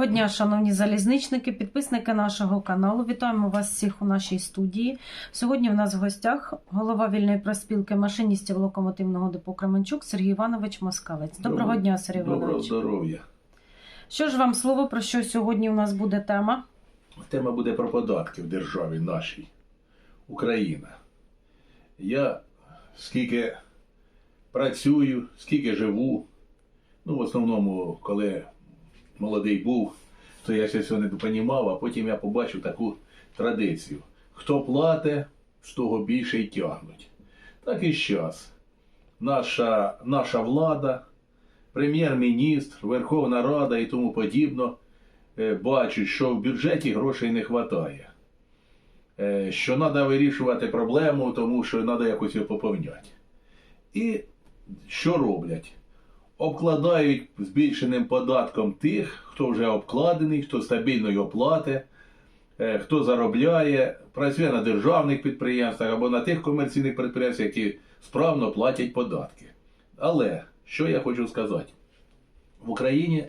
Доброго дня, шановні залізничники, підписники нашого каналу. Вітаємо вас всіх у нашій студії. Сьогодні у нас в гостях голова вільної проспілки машиністів локомотивного депо Кременчук Сергій Іванович Москалець. Доброго Доброго- дня, Сергій Доброго Іванович. здоров'я. Що ж вам слово про що сьогодні у нас буде тема? Тема буде про податки в державі нашій. Україна. Я скільки працюю, скільки живу. Ну, в основному, коли молодий був, то я ще цього не допонімав, а потім я побачив таку традицію. Хто платить, з того більше й тягнуть. Так і зараз. Наша, наша влада, прем'єр-міністр, Верховна Рада і тому подібно е, бачать, що в бюджеті грошей не вистачає. Що треба вирішувати проблему, тому що треба якось його поповняти. І що роблять? Обкладають збільшеним податком тих, хто вже обкладений, хто стабільно його платить, е, хто заробляє, працює на державних підприємствах або на тих комерційних підприємствах, які справно платять податки. Але що я хочу сказати? В Україні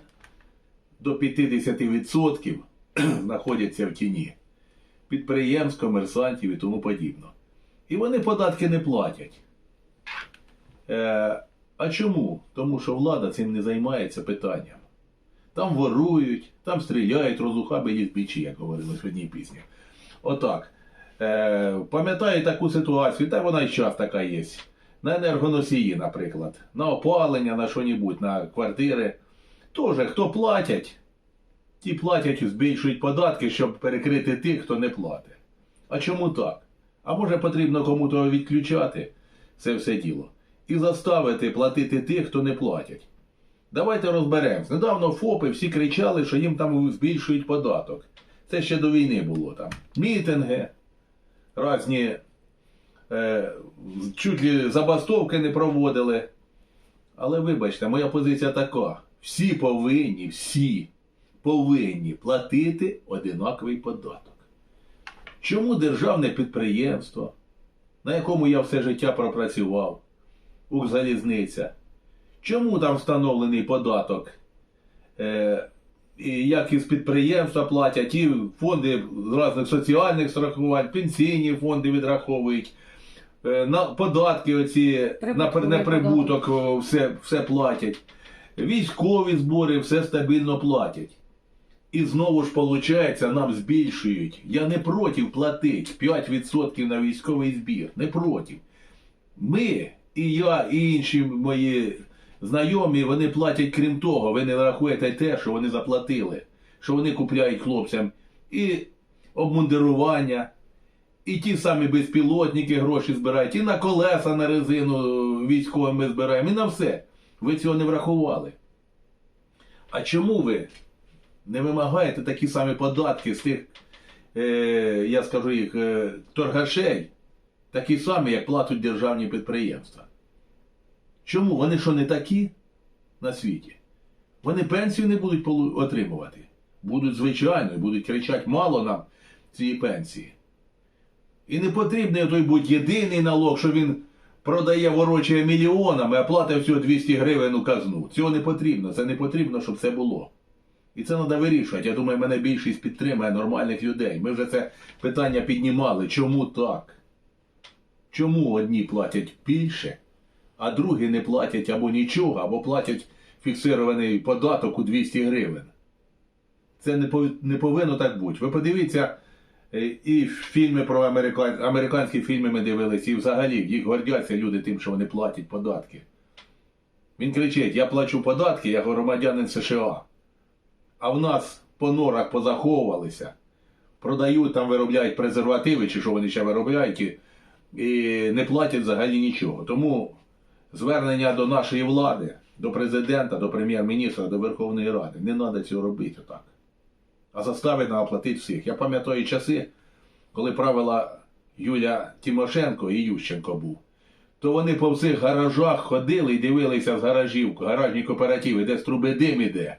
до 50% знаходяться в тіні підприємств, комерсантів і тому подібно. І вони податки не платять. Е, а чому? Тому що влада цим не займається питанням. Там ворують, там стріляють, розухаби їх печі, як говорили в одній пісні. Отак. Е, пам'ятаю таку ситуацію, та вона і час така є. На енергоносії, наприклад, на опалення, на що-небудь, на квартири. Тоже, хто платять, ті платять, збільшують податки, щоб перекрити тих, хто не платить. А чому так? А може потрібно кому-то відключати це все діло і заставити платити тих, хто не платять. Давайте розберемось. Недавно ФОПи всі кричали, що їм там збільшують податок. Це ще до війни було там. Мітинги, різні е, чуть ли забастовки не проводили. Але вибачте, моя позиція така: всі повинні, всі повинні платити одинаковий податок. Чому державне підприємство, на якому я все життя пропрацював, Укрзалізниця, чому там встановлений податок? Е, як із підприємства платять, і фонди різних соціальних страхувань, пенсійні фонди відраховують, е, на податки оці на, на прибуток о, все, все платять. Військові збори все стабільно платять. І знову ж виходить, нам збільшують. Я не проти платити 5% на військовий збір. Не проти. Ми, і я, і інші мої знайомі, вони платять крім того, ви не рахуєте те, що вони заплатили, що вони купляють хлопцям і обмундирування, і ті самі безпілотники гроші збирають, і на колеса на резину військовим ми збираємо, і на все. Ви цього не врахували. А чому ви не вимагаєте такі самі податки з тих, е, я скажу їх, е, торгашей, такі самі, як платять державні підприємства? Чому? Вони що не такі на світі? Вони пенсію не будуть отримувати. Будуть звичайно, і будуть кричати мало нам цієї пенсії. І не потрібний той будь єдиний налог, що він продає ворочає мільйонами, а платить всього 200 гривень у казну. Цього не потрібно. Це не потрібно, щоб це було. І це треба вирішувати. Я думаю, мене більшість підтримує нормальних людей. Ми вже це питання піднімали. Чому так? Чому одні платять більше, а другі не платять або нічого, або платять фіксований податок у 200 гривень? Це не, пов- не повинно так бути. Ви подивіться, е, і фільми про американ... американські фільми ми дивилися, і взагалі їх гордяться люди тим, що вони платять податки. Він кричить: Я плачу податки як громадянин США. А в нас по норах позаховувалися, продають там, виробляють презервативи, чи що вони ще виробляють, і, не платять взагалі нічого. Тому звернення до нашої влади, до президента, до прем'єр-міністра, до Верховної Ради. Не треба цього робити так. А заставити нам платити всіх. Я пам'ятаю часи, коли правила Юля Тимошенко і Ющенко був. То вони по всіх гаражах ходили і дивилися з гаражів, гаражні кооперативи, де з труби дим іде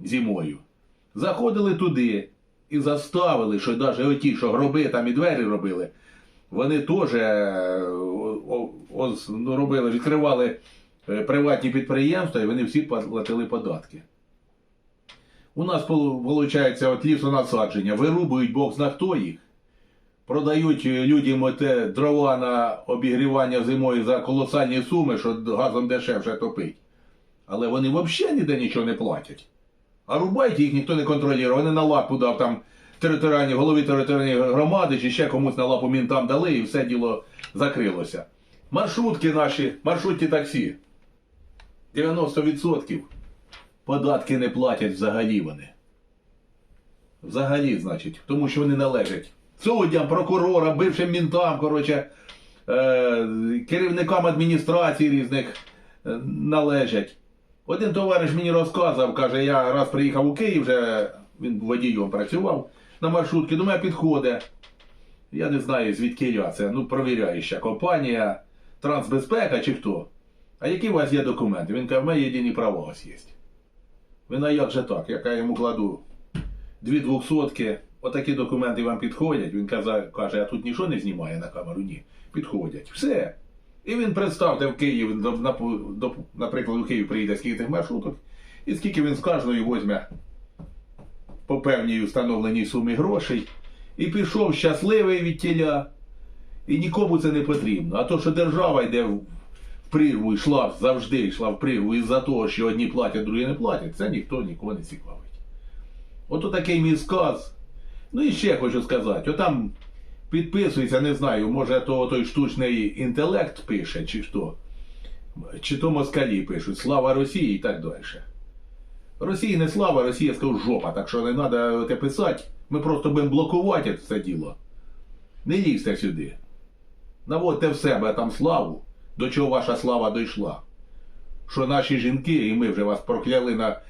зимою. Заходили туди і заставили, що навіть оті, що гроби там і двері робили, вони теж е, ну, робили, відкривали е, приватні підприємства і вони всі платили податки. У нас виходить от лісонасадження, вирубують Бог зна хто їх, продають е, людям те дрова на обігрівання зимою за колосальні суми, що газом дешевше топить. Але вони взагалі ніде нічого не платять. А рубають їх ніхто не контролює. Вони на лапу дав там територіальні, голові територіальної громади чи ще комусь на лапу мінтам дали і все діло закрилося. Маршрутки наші, маршрутні таксі. 90% податки не платять взагалі вони. Взагалі, значить, тому що вони належать суддям, прокурорам, бившим мінтам, коротше, е, керівникам адміністрацій різних е, належать. Один товариш мені розказав, каже, я раз приїхав у Київ, вже він водієм працював на маршрутці, до мене підходить. Я не знаю, звідки я це. Ну, провіряюча компанія, трансбезпека чи хто. А які у вас є документи? Він каже, в мене єдині права у вас є. Він, а як же так? Я йому кладу дві двохсотки, отакі документи вам підходять. Він каза, каже, а тут нічого не знімає на камеру? Ні. Підходять. Все. І він представте в Київ, наприклад, у Київ приїде скільки тих маршруток, і скільки він з кожної візьме по певній встановленій сумі грошей, і пішов щасливий від тіля. І нікому це не потрібно. А то, що держава йде в прірву, йшла завжди йшла в прірву із-за того, що одні платять, другі не платять, це ніхто нікого не цікавить. Ото такий мій сказ. Ну і ще хочу сказати, отам підписується, не знаю, може то той штучний інтелект пише, чи що. Чи то москалі пишуть Слава Росії і так далі. Росії не слава, Росія скажу жопа, так що не треба те писати. Ми просто будемо блокувати це діло. Не лізьте сюди. Наводьте в себе там славу, до чого ваша слава дійшла. Що наші жінки, і ми вже вас прокляли на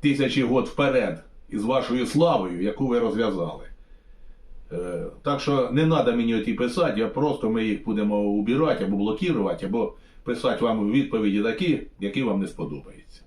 тисячі год вперед із вашою славою, яку ви розв'язали. Е, так що не треба мені оті писати, а просто ми їх будемо убирати або блокувати, або писати вам відповіді такі, які вам не сподобаються.